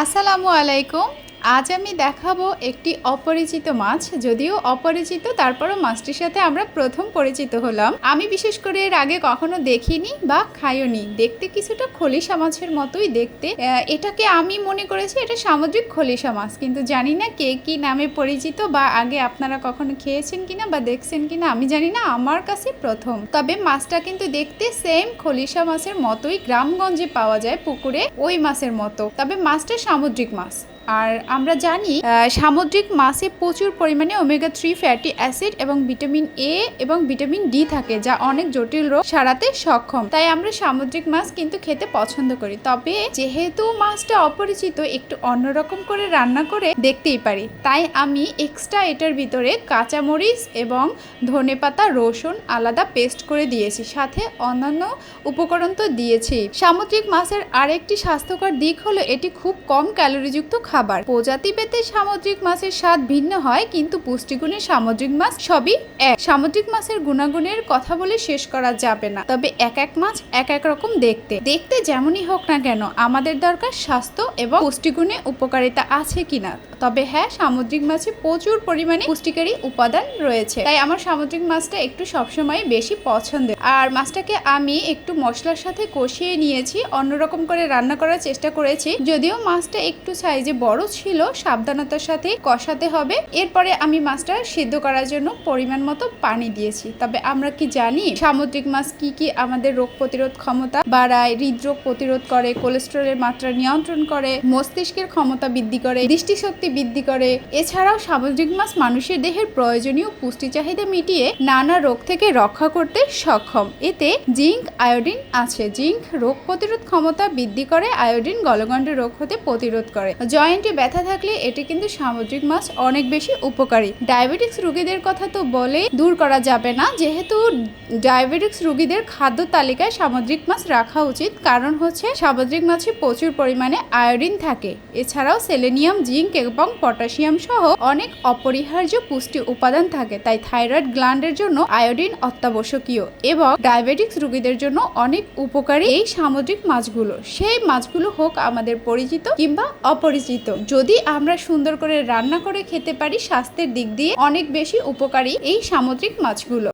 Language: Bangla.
আসসালামু আলাইকুম। আজ আমি দেখাবো একটি অপরিচিত মাছ, যদিও অপরিচিত, তারপরও মাছটির সাথে আমরা প্রথম পরিচিত হলাম। আমি বিশেষ করে এর আগে কখনো দেখিনি বা খাইওনি। দেখতে কিছুটা খলিশা মাছের মতোই দেখতে। এটাকে আমি মনে করেছি এটা সামুদ্রিক খলিশা মাছ, কিন্তু জানি না কে কি নামে পরিচিত বা আগে আপনারা কখনো খেয়েছেন কিনা বা দেখছেন কিনা, আমি জানি না, আমার কাছে প্রথম। তবে মাছটা কিন্তু দেখতে সেম খলিশা মাছের মতোই গ্রামগঞ্জে পাওয়া যায় পুকুরে, ওই মাছের মতো। তবে মাছটা সামুদ্রিক মাছ। আর আমরা জানি সামুদ্রিক মাছে প্রচুর পরিমাণে ওমেগা থ্রি ফ্যাটি অ্যাসিড এবং ভিটামিন এ এবং ভিটামিন ডি থাকে, যা অনেক জটিল রোগ সারাতে সক্ষম। তাই আমরা সামুদ্রিক মাছ কিন্তু খেতে পছন্দ করি। তবে যেহেতু মাছটা অপরিচিত, একটু অন্যরকম করে রান্না করে দেখতেই পারি। তাই আমি এক্সট্রা এটার ভিতরে কাঁচামরিচ এবং ধনেপাতা, রসুন আলাদা পেস্ট করে দিয়েছি। সাথে অন্যান্য উপকরণ তো দিয়েছি। সামুদ্রিক মাছের আরেকটি স্বাস্থ্যকর দিক হলো, এটি খুব কম ক্যালোরিযুক্ত খাবার প্রজাতি পেতে সামুদ্রিক মাছের স্বাদ ভিন্ন হয়, কিন্তু পুষ্টিগুণে সামুদ্রিক মাছ সবই এক। সামুদ্রিক মাছের গুণাগুণের কথা বলে শেষ করা যাবে না। তবে এক এক মাছ এক এক রকম দেখতে। দেখতে যেমনই হোক না কেন, আমাদের দরকার স্বাস্থ্য এবং পুষ্টিগুণে উপকারিতা আছে কিনা। তবে হ্যাঁ সামুদ্রিক মাছে প্রচুর পরিমাণে পুষ্টিকারী উপাদান রয়েছে। তাই আমার সামুদ্রিক মাছটা একটু সবসময় বেশি পছন্দের। আর মাছটাকে আমি একটু মশলার সাথে কষিয়ে নিয়েছি। অন্যরকম করে রান্না করার চেষ্টা করেছি। যদিও মাছটা একটু সাইজে বড় ছিল, সাবধানতার সাথে কষাতে হবে। এরপরে আমি মাছটা সিদ্ধ করার জন্য পরিমাণ মতো পানি দিয়েছি। তবে আমরা কি জানি, সামুদ্রিক মাছ কি কি আমাদের রোগ প্রতিরোধ ক্ষমতা বাড়ায়, হৃদরোগ প্রতিরোধ করে, কোলেস্টেরলের মাত্রা নিয়ন্ত্রণ করে, মস্তিষ্কের ক্ষমতা বৃদ্ধি করে, দৃষ্টিশক্তি বৃদ্ধি করে। এছাড়াও সামুদ্রিক মাছ মানুষের দেহের প্রয়োজনীয় পুষ্টি চাহিদা মিটিয়ে নানা রোগ থেকে রক্ষা করতে সক্ষম। এতে জিঙ্ক, আয়োডিন আছে। জিঙ্ক রোগ প্রতিরোধ ক্ষমতা বৃদ্ধি করে, আয়োডিন গলগণ্ডে রোগ হতে প্রতিরোধ করে। জয়েন্টে ব্যথা থাকলে এটি কিন্তু সামুদ্রিক মাছ অনেক বেশি উপকারী। ডায়াবেটিক্স রোগীদের কথা তো বলে দূর করা যাবে না। যেহেতু ডায়াবেটিক্স রোগীদের খাদ্য তালিকায় সামুদ্রিক মাছ রাখা উচিত, কারণ হচ্ছে সামুদ্রিক মাছে প্রচুর পরিমাণে আয়োডিন থাকে। এছাড়াও সেলেনিয়াম, জিঙ্ক এবং পটাশিয়াম সহ অনেক অপরিহার্য পুষ্টি উপাদান থাকে, তাই থাইরয়েড গ্ল্যান্ডের জন্য আয়োডিন অত্যাবশ্যকীয় এবং ডায়াবেটিক্স রোগীদের জন্য অনেক উপকারী এই সামুদ্রিক মাছগুলো। সেই মাছগুলো হোক আমাদের পরিচিত কিংবা অপরিচিত। যদি আমরা সুন্দর করে রান্না করে খেতে পারি, স্বাস্থ্যের দিক দিয়ে অনেক বেশি উপকারী এই সামুদ্রিক মাছগুলো।